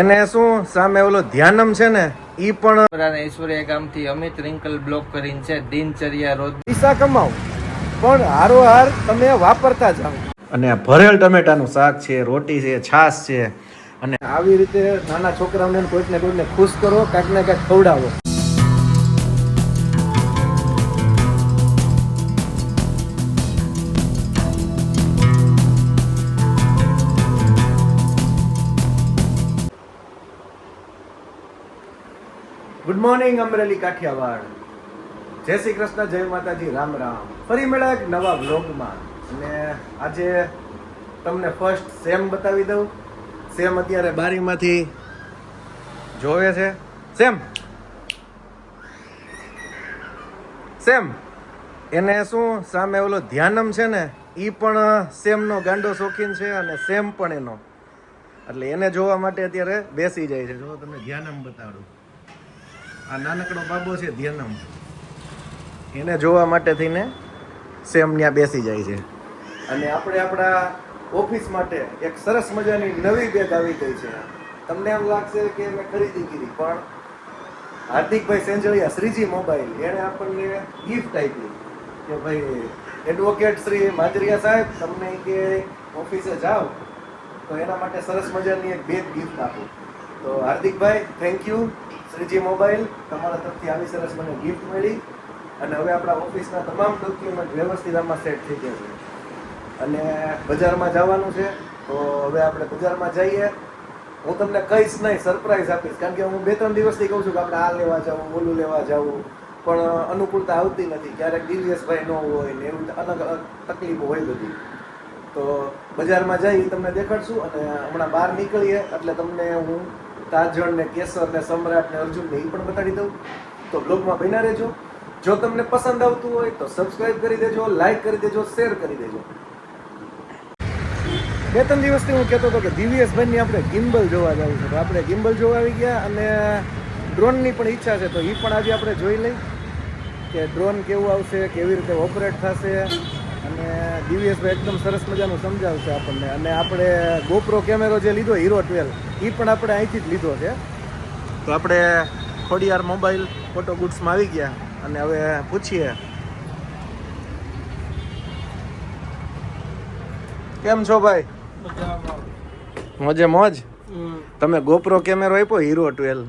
એને શું સામે ઓલો ધ્યાનમ છે ને ઈ પણ ઐશ્વર્યા ગામથી અમિત રિંકલ બ્લોક કરીને છે દિનચર્યા રોજ. પૈસા કમાવ પણ હારોહાર તમે વાપરતા જાઓ. અને ભરેલ ટમેટાનું શાક છે રોટી છે છાશ છે અને આવી રીતે નાના છોકરાઓને કોઈકને કોઈને કોઈકને ખુશ કરો કાંઈક ને કાંઈક ખવડાવો. Good morning Amreli Kathiawad. જય શ્રી કૃષ્ણ, જય માતાજી, રામ રામ. ફરી મળ્યા એક નવા વ્લોગમાં. અને આજે તમને ફર્સ્ટ સેમ બતાવી દઉં. સેમ અત્યારે બારીમાંથી જોવે છે. સેમ સેમ એને શું સામે ઓલો ધ્યાનમ છે ને એ પણ સેમનો ગાંડો શોખીન છે અને સેમ પણ એનો. એટલે એને જોવા માટે અત્યારે બેસી જાય છે. જો તમને ધ્યાનમ બતાડું. આ નાનકડો બાબો છે ધ્યાનમ. એને જોવા માટે થઈને સેમ ત્યાં બેસી જાય છે. અને આપણે આપણા ઓફિસ માટે એક સરસ મજાની નવી બેગ આવી ગઈ છે. તમને એમ લાગશે કે મેં ખરીદી કરી પણ હાર્દિકભાઈ સેંજળિયા શ્રીજી મોબાઈલ એણે આપણને ગિફ્ટ આપી. કે ભાઈ એડવોકેટ શ્રી માજરિયા સાહેબ તમને કે ઓફિસે જાઓ તો એના માટે સરસ મજાની એક બેગ ગિફ્ટ આપો. તો Hardikbhai thank you Shriji mobile, તમારા તરફથી આવી સરસ મને ગિફ્ટ મળી. અને હવે આપણા ઓફિસના તમામ ડોક્યુમેન્ટ વ્યવસ્થિત આમાં સેટ થઈ ગયા છે. અને બજારમાં જવાનું છે, તો હવે આપણે બજારમાં જઈએ. હું તમને કહીશ નહીં સરપ્રાઈઝ આપીશ, કારણ કે હું બે ત્રણ દિવસથી કહું છું કે આપણે આ લેવા જવું ઓલું લેવા જવું પણ અનુકૂળતા આવતી નથી, ક્યારેક દિવ્યસભાઈ ન હોય ને એવું અલગ અલગ તકલીફો હોય બધી. તો બજારમાં જઈ તમને દેખાડશું અને હમણાં બહાર નીકળીએ, એટલે તમને હું તાજણ ને કેસર ને સમ્રાટ ને અર્જુન ને એ પણ બતાડી દઉં. તો બ્લોગમાં બન્યા રહેજો. જો તમને પસંદ આવતું હોય તો સબસ્ક્રાઇબ કરી દેજો લાઈક કરી દેજો શેર કરી દેજો. બે ત્રણ દિવસથી હું કહેતો હતો કે દિવ્યેશભાઈની આપણે ગિમ્બલ જોવા જવું છે. તો આપણે ગિમ્બલ જોવા આવી ગયા અને ડ્રોનની પણ ઈચ્છા છે. તો એ પણ આજે આપણે જોઈ લઈ કે ડ્રોન કેવું આવશે, કેવી રીતે ઓપરેટ થશે. અને દિવ્યેશભાઈ એકદમ સરસ મજાનું સમજાવશે આપણને. અને આપણે ગોપ્રો કેમેરો જે લીધો હીરો ટ્વેલ્વ એ પણ આપણે અહીંથી જ લીધો છે. તો આપણે ખોડિયાર મોબાઈલ ફોટો ગુડ્સમાં આવી ગયા. અને હવે પૂછીએ. કેમ છો ભાઈ? મોજે? મોજ તમે ગોપ્રો કેમેરો આપ્યો હીરો ટ્વેલ્વ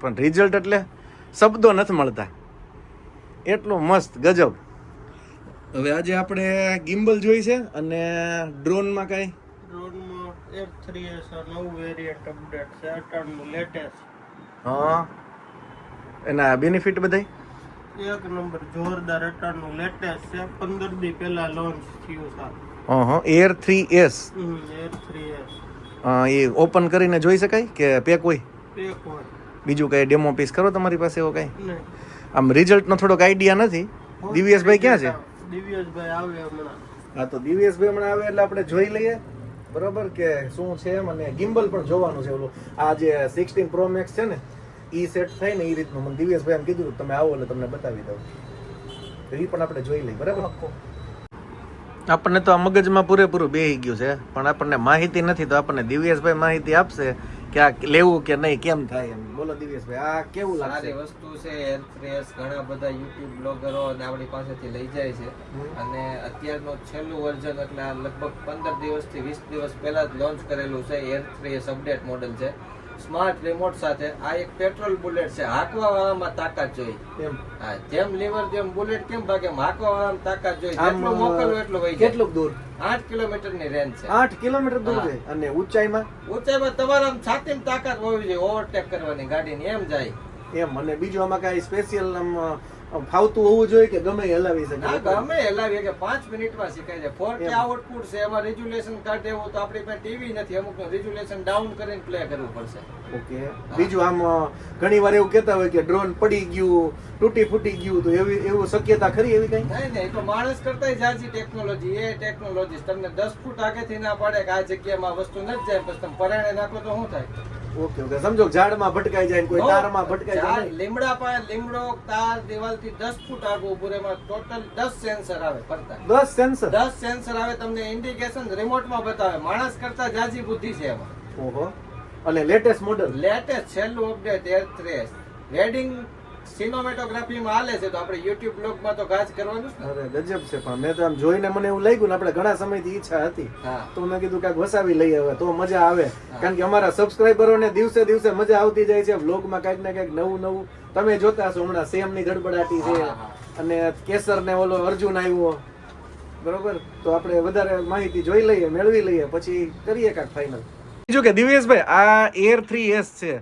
પણ રિઝલ્ટ એટલે શબ્દો નથી મળતા. એટલું મસ્ત ગજબ. હવે આજે આપણે ગિમ્બલ જોઈ છે અને ડ્રોનમાં કાંઈ? ડ્રોનમાં એફ થ્રી એસ નવું વેરિયન્ટ અપડેટ છે અટાણનું લેટેસ્ટ હા. એના બેનિફિટ બધાય? એક નંબર જોરદાર અટાણનું લેટેસ્ટ છે પંદર દી પહેલા લોન્ચ થયું છે. હા air three S air three S એ ઓપન કરીને જોઈ શકાય કે પેક હોય? બીજું કઈ ડેમો પીસ કરો તમારી પાસે એવો કઈ? આમ રિઝલ્ટનો થોડોક આઈડિયા નથી. દિવ્યેશભાઈ ક્યાં છે. દિવ્યેશભાઈ આવે હમણાં. હા તો દિવ્યેશભાઈ હમણાં આવે એટલે આપણે જોઈ લઈએ. બરોબર કે શું છે એમ અને ગિમ્બલ પણ જોવાનું છે ઓલું. આ જે સિક્સટીન પ્રો મેક્સ છે ને એ સેટ થાય ને એ રીતનું. મને દિવ્યેશભાઈ એમ કીધું તમે આવો એટલે તમને બતાવી દઉં. તો એ પણ આપણે જોઈ લઈએ બરાબર? આપણને તો આ મગજમાં પૂરેપૂરું બેહી ગયું છે પણ આપણને માહિતી નથી તો આપણને દિવ્યેશભાઈ માહિતી આપશે. કે આ લેવું કે નહીં કેમ થાય એમ? બોલો દિવ્યેશભાઈ આ કેવું સારી વસ્તુ છે એર ફ્રેશ ઘણા બધા યુટ્યુબ બ્લોગરો આપણી પાસેથી લઈ જાય છે. અને અત્યારનો છેલ્લું વર્ઝન એટલે લગભગ પંદર દિવસથી વીસ દિવસ પહેલા જ લોન્ચ કરેલું છે એર ફ્રેશ અપડેટ મોડેલ છે. સ્માર્ટ રિમોટ સાથે આ એક પેટ્રોલ બુલેટ છે. હાંકવા વાળામાં તાકાત જોઈ. હા જેમ લીવર જેમ બુલેટ કેમ ભાગે? હાંકવા વાળામાં તાકાત જોઈ. જેટલું મોકલવું એટલું વહી કેટલું દૂર? આઠ કિલોમીટરની રેન્જ છે. આઠ કિલોમીટર દૂર છે. અને ઊંચાઈમાં? ઊંચાઈમાં તમારા છાતી તાકાત હોવી જોઈએ. ઓવરટેક કરવાની ગાડીની એમ જાય. એમ. અને બીજું આમાં કઈ સ્પેશિયલ આમ ફાવતું હોવું જોઈએ કે ગમે હલાવી શકે. ગમે હલાવીએ કે પાંચ મિનિટમાં શીખાય છે ફોર કે આઉટપુટ છે એમાં રિઝ્યુલેશન કાર્ડ એવું તો આપણી પાસે ટીવી નથી. અમુક રિઝોલ્યુશન ડાઉન કરીને પ્લે કરવું પડશે. ઓકે બીજું આમ ઘણી વાર એવું કહેતા હોય કે ડ્રોન પડી ગયું તૂટી ફૂટી ગયું તો એવી એવું શક્યતા ખરી એવી કઈ? નહીં નહીં તો માણસ કરતા જાજી ટેકનોલોજી એ ટેકનોલોજી તમને દસ ફૂટ આગળથી ના પાડે કે આ જગ્યામાં વસ્તુ નથી જાય પછી તમે પરાણે નાખો તો શું થાય? Okay okay. સમજો ઝાડમાં ભટકાઈ જાય કોઈ તારમાં ભટકાઈ જાય લીમડા પાસે લીમડો તાર દિવાલથી દસ ફૂટ આગળ ઊભો રહે એમાં ટોટલ દસ સેન્સર આવે ફરતા. દસ સેન્સર દસ સેન્સર આવે તમને ઇન્ડિકેશન રિમોટમાં બતાવે. માણસ કરતા જાજી બુદ્ધિ છે એમાં. ઓહો. અને લેટેસ્ટ મોડલ લેટેસ્ટ છેલ્લું અપડેટ એર ત્રેસ વેડિંગ સિનેમેટોગ્રાફીમાં હાલે છે તો આપણે યુટ્યુબ બ્લોગમાં તો ગાજ કરવાનું અરે ગજબ છે પણ મેં તો આમ જોઈને મને એવું લાગ્યું ને આપણે ઘણા સમયથી ઈચ્છા હતી. તો મેં કીધું કાંઈક વસાવી લઈએ હવે તો મજા આવે. કારણ કે અમારા સબસ્ક્રાઈબરોને દિવસે દિવસે મજા આવતી જાય છે વ્લોગમાં કાંઈક ને કાંઈક નવું નવું. તમે જોતા હશો હમણાં સેમની ગડબડાટી છે. અને કેસર ને ઓલો અર્જુન આવ્યો. બરોબર? તો આપણે વધારે માહિતી જોઈ લઈએ મેળવી લઈએ પછી કરીએ કાંઈક ફાઇનલ બીજું કે દિવેશભાઈ આ એર થ્રી એસ છે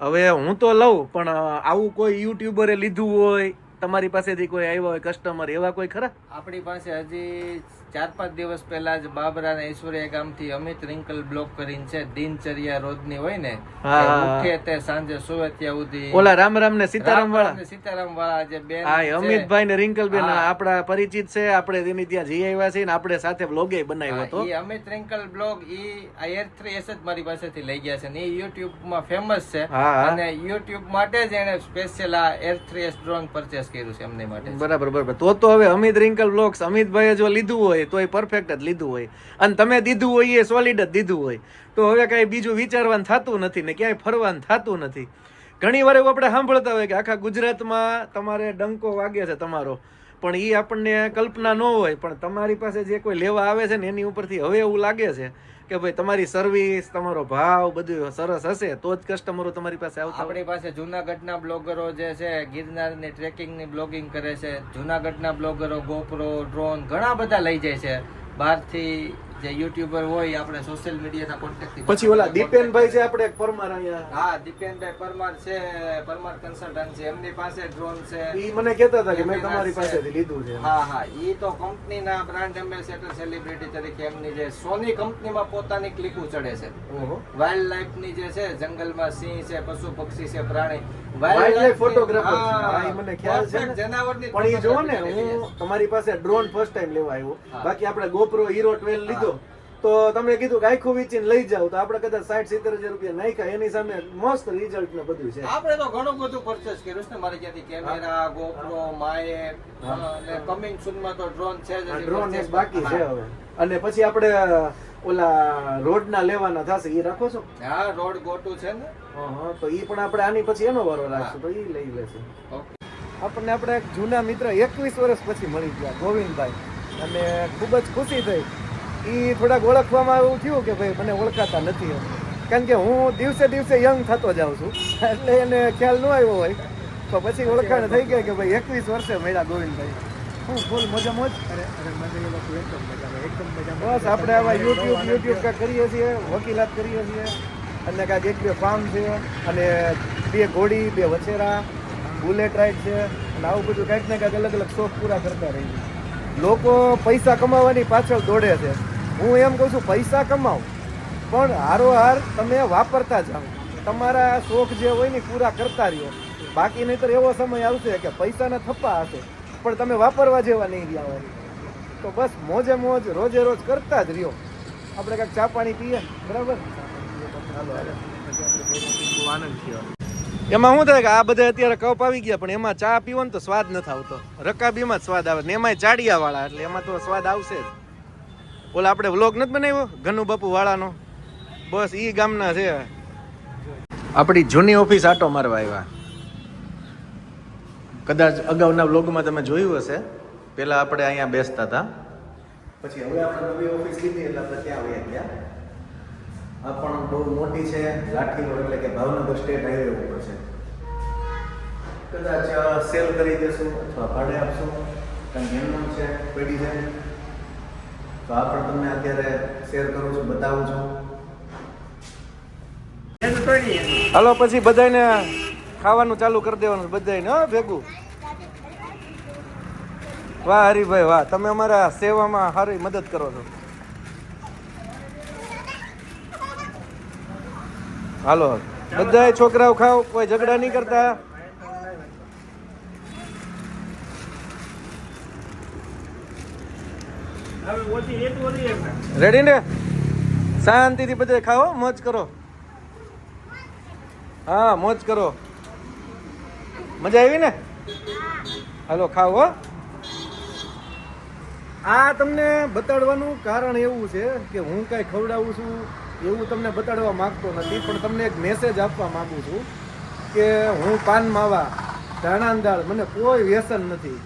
હવે હું તો લઉં, પણ આવું કોઈ યુટ્યુબરે લીધું હોય, તમારી પાસેથી કોઈ આવ્યા હોય કસ્ટમર એવા કોઈ ખરા? આપણી પાસે હજી ચાર પાંચ દિવસ પહેલા જ બાબરા ઈશ્વરીય ગામથી અમિત રિંકલ બ્લોક કરીને છે દિનચર્યા રોજની હોય ને. ઉઠે તે સાંજે સુવે ત્યાં સુધી ઓલા રામ રામ ને સીતારામ વાળા સીતારામ વાળા જે બેન હા અમિતભાઈ ને રિંકલ બેન આપણા પરિચિત છે આપણે તેની ત્યાં જઈ આવ્યા છીએ ને આપણે સાથે બ્લોગે બનાવ્યો હતો. એ અમિત રિંકલ બ્લોગ ઈ આ એર થ્રી એસ જ મારી પાસેથી લઈ ગયા છે ને એ યુટ્યુબમાં ફેમસ છે. અને યુટ્યુબ માટે જ એને સ્પેશિયલ આ air three S drone purchase કર્યું છે એમની માટે બરાબર બરાબર. તો તો હવે અમિત રિંકલ બ્લોગ્સ અમિતભાઈએ જો લીધું હોય તો એ પરફેક્ટ જ લીધું હોય. અને તમે દીધું હોય, એ સોલિડ જ દીધું હોય. તો હવે કાંઈ બીજું વિચારવાનું થતું નથી ને ક્યાંય ફરવાનું થતું નથી. ઘણી વાર એવું આપણે સાંભળતા હોય કે આખા ગુજરાતમાં તમારે ડંકો વાગે છે તમારો. પણ એ આપણને કલ્પના ન હોય, પણ તમારી પાસે જે કોઈ લેવા આવે છે ને એની ઉપરથી હવે એવું લાગે છે. કે ભાઈ તમારી સર્વિસ તમારો ભાવ બધું સરસ હશે તો જ કસ્ટમરો તમારી પાસે આવતા આપણી પાસે જુનાગઢના બ્લોગરો જે છે ગિરનારની ટ્રેકિંગની બ્લોગિંગ કરે છે. જુનાગઢના બ્લોગરો ગોપરો ડ્રોન ઘણા બધા લઈ જાય છે. બહારથી જે યુટ્યુબર હોય આપણે સોશિયલ મીડિયાના કોન્ટેક્ટ પછી ઓલા દીપેનભાઈ છે આપણે પરમાર અહીંયા. હા દીપેનભાઈ પરમાર છે પરમાર કન્સલ્ટન્ટ છે એમની પાસે ડ્રોન છે. ઈ મને કહેતા હતા કે મેં તમારી પાસેથી લીધું છે. હા હા ઈ તો કંપનીના બ્રાન્ડ એમ્બેસેડર સેલિબ્રિટી તરીકે એમની જે સોની કંપનીમાં પોતાની ક્લિકું ચડે છે. ઓહો. વાઇલ્ડ લાઈફની જે છે જંગલમાં સિંહ છે પશુ પક્ષી છે પ્રાણી. વાઇલ્ડ લાઈફ ફોટોગ્રાફર છે. ઈ મને ખ્યાલ છે જનાવરની પણ એ જો ને હું તમારી પાસે ડ્રોન ફર્સ્ટ ટાઈમ લેવા આવ્યો. બાકી આપણે ગોપ્રો હીરો 12 લીધો. તો તમે કીધું કે આખું વીચીને લઈ જાવ તો આપણે કદાચ સાઠ સિત્તેર હજાર રૂપિયા નાખ્યા એની સામે મસ્ત રિઝલ્ટ ને બધું છે. આપણે તો ઘણું બધું પરચેસ કર્યું છે ને મારે ત્યાંથી કેમેરા ગોપ્રો માયે અને કમિંગ સૂનમાં તો ડ્રોન છે જ ડ્રોન એક બાકી છે હવે. અને પછી આપણે ઓલા રોડના લેવાના થશે એ રાખો છો? હા રોડ ગોટું છે ને. હા હા તો એ પણ આપણે આની પછી એનો વારો રાખશું તો એ લઈ લેશું. આપણને આપણે એક જૂના મિત્ર એકવીસ વર્ષ પછી મળી ગયા ગોવિંદભાઈ. અને ખૂબ જ ખુશી થઈ. એ થોડાક ઓળખવામાં એવું થયું કે ભાઈ મને ઓળખાતા નથી કારણ કે હું દિવસે દિવસે યંગ થતો જાઉં છું એટલે એને ખ્યાલ ન આવ્યો હોય. તો પછી ઓળખાણ થઈ ગયા કે ભાઈ એકવીસ વર્ષે મળ્યા ગોવિંદભાઈ. હું ફૂલ મજા મોજ બસ આપણે આવા યુટ્યુબ યુટ્યુબ કાંઈક કરીએ છીએ વકીલાત કરીએ છીએ અને કાંઈક એક બે ફાર્મ છે અને બે ઘોડી બે વછેરા બુલેટ રાઈડ છે અને આવું બધું કાંઈક ને કાંઈક અલગ અલગ શોખ પૂરા કરતા રહીએ લોકો પૈસા કમાવાની પાછળ દોડે છે. હું એમ કહું છું પૈસા કમાઓ પણ હારોહાર તમે વાપરતા જાઓ. તમારા શોખ જે હોય ને પૂરા કરતા રહ્યો. બાકી નહીતર એવો સમય આવશે કે પૈસાના થપ્પા હશે. પણ તમે વાપરવા જેવા નહીં રહ્યા હોય. તો બસ મોજે મોજ રોજે રોજ કરતા જ રહ્યો. આપણે કાંઈક ચા પાણી પીએ? બરાબર. એમાં શું થાય કે આ બધા અત્યારે કપ આવી ગયા પણ એમાં ચા પીવો ને તો સ્વાદ નથી આવતો. રકાબીમાં જ સ્વાદ આવે ને એમાંય ચાડિયા વાળા એટલે એમાં તો સ્વાદ આવશે જ. ઓલા આપણે વ્લોગ નથી બનાવ્યો? ઘનુ બાપુ વાળાનો. બસ ઈ ગામના છે. આપણી જૂની ઓફિસ આટો મારવા આવ્યા કદાચ અગાઉના વ્લોગમાં તમે જોયું હશે. પહેલાં આપણે અહીંયા બેસતા હતા. પછી હવે આપણે નવી ઓફિસ લીધી એટલે આપણે ત્યાં આવ્યા ગયા. આ પણ બહુ મોટી છે લાઠી એટલે કે ભાવનગર સ્ટેટ હાઈવે ઉપર છે. કદાચ સેલ કરી દેશું અથવા ભાડે આપશું. કારણ કે છે પેઢી છે તો આ પણ તમને અત્યારે શેર કરું છું, બતાવું છું. હાલો, પછી બધાને ખાવાનું ચાલુ કરી દેવાનું બધાને હા, ભેગું. વાહ, હરીભાઈ, વાહ. તમે અમારા સેવામાં સારી મદદ કરો છો. હાલો. બધાય છોકરાઓ ખાઓ, કોઈ ઝઘડા નહીં કરતા. રેડી ને? શાંતિથી બધા ખાઓ, મોજ કરો. હા, મોજ કરો. મજા આવી ને? હાલો, ખાઓ, હો. આ તમને બતાડવાનું કારણ એવું છે કે હું કાંઈ ખવડાવું છું એવું તમને બતાડવા માંગતો નથી, પણ તમને એક મેસેજ આપવા માંગુ છું કે હું પાન માવા, ધાણા દાળ, મને કોઈ વ્યસન નથી.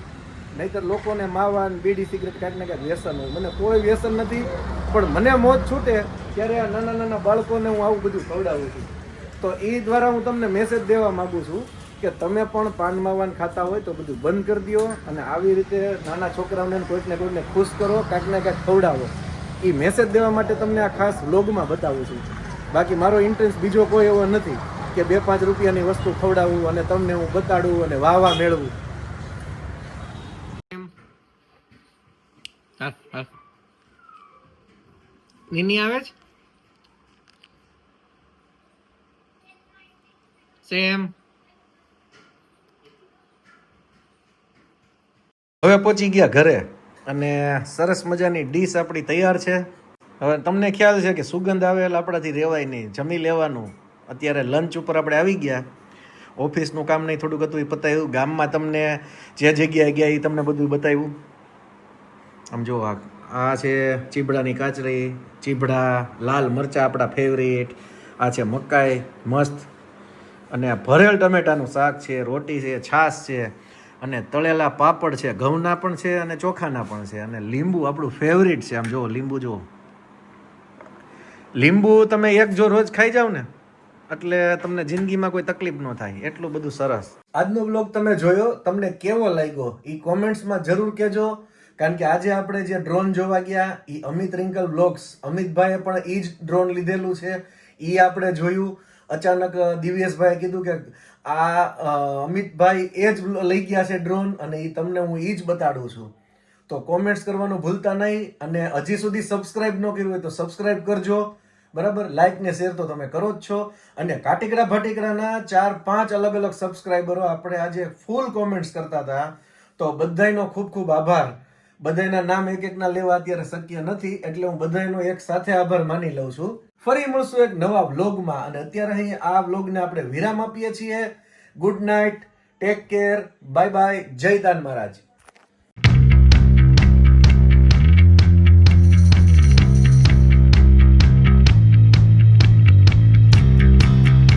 નહીતર લોકોને માવા બીડી સિગરેટ કાંઈક ને કાંઈક વ્યસન હોય. મને કોઈ વ્યસન નથી, પણ મને મોત છૂટે ત્યારે આ નાના નાના બાળકોને હું આવું બધું ખવડાવું છું. તો એ દ્વારા હું તમને મેસેજ દેવા માગું છું કે તમે પણ પાન માવાન ખાતા હોય તો બધું બંધ કરી દો અને આવી રીતે નાના છોકરાઓને કોઈકને કોઈકને ખુશ કરો, કાંઈક ને કાંઈક ખવડાવો. એ મેસેજ દેવા માટે તમને આ ખાસ વ્લોગમાં બતાવું છું. બાકી મારો ઇન્ટરેસ્ટ બીજો કોઈ એવો નથી કે બે પાંચ રૂપિયાની વસ્તુ ખવડાવું અને તમને હું બતાડું અને વાહ વાહ મેળવું. નીની આવે છે? સેમ હવે પહોંચી ગયા ઘરે અને સરસ મજાની ડીશ આપણી તૈયાર છે. હવે તમને ખ્યાલ છે કે સુગંધ આવે એટલે આપણાથી રહેવાય નહીં. જમી લેવાનું. અત્યારે લંચ ઉપર આપણે આવી ગયા. ઓફિસનું કામ નહીં, થોડુંક હતું એ પતાવ્યું ગામમાં તમને જે જગ્યાએ ગયા એ તમને બધું બતાવ્યું. આમ જો આ આ છે ચીબડાની કાચરી, ચીબડા, લાલ મરચાં આપણા ફેવરેટ આ છે મકાઈ, મસ્ત. અને આ ભરેલ ટમેટાનું શાક છે, રોટી છે, છાશ છે, અને તળેલા પાપડ છે, ઘઉંના પણ છે અને ચોખાના પણ છે. અને લીંબુ આપણું ફેવરિટ છે. આમ જુઓ લીંબુ જુઓ લીંબુ તમે એક જો રોજ ખાઈ જાવ ને, એટલે તમને જિંદગીમાં કોઈ તકલીફ ન થાય. એટલું બધું સરસ. આજનો બ્લોગ તમે જોયો, તમને કેવો લાગ્યો? એ કોમેન્ટ્સમાં જરૂર કહેજો. કારણ કે આજે આપણે જે ડ્રોન જોવા ગયા એ અમિત રિંકલ બ્લોગ્સ અમિતભાઈએ પણ એ જ ડ્રોન લીધેલું છે. એ આપણે જોયું. અચાનક દિવ્યેશભાઈએ કીધું કે આ અમિતભાઈ એ જ લઈ ગયા છે ડ્રોન અને એ તમને હું એ જ બતાડું છું. તો કોમેન્ટ્સ કરવાનું ભૂલતા નહીં અને હજી સુધી સબસ્ક્રાઇબ ન કર્યું હોય તો સબસ્ક્રાઇબ કરજો. બરાબર? લાઇક ને શેર તો તમે કરો જ છો. અને કાટીકડા ભાટીકડાના ચાર, પાંચ અલગ અલગ સબસ્ક્રાઇબરો આપણે આજે ફૂલ કોમેન્ટ્સ કરતા હતા. તો બધાયનો ખૂબ ખૂબ આભાર. બધાયના નામ એક એકના લેવા અત્યારે શક્ય નથી, એટલે હું બધાયનો એક સાથે આભાર માની લઉં છું. ફરી મળશું એક નવા વ્લોગમાં, અને અત્યારે અહીં આ વ્લોગને આપણે વિરામ આપીએ છીએ. Good night take care bye bye જય દાન મહારાજ.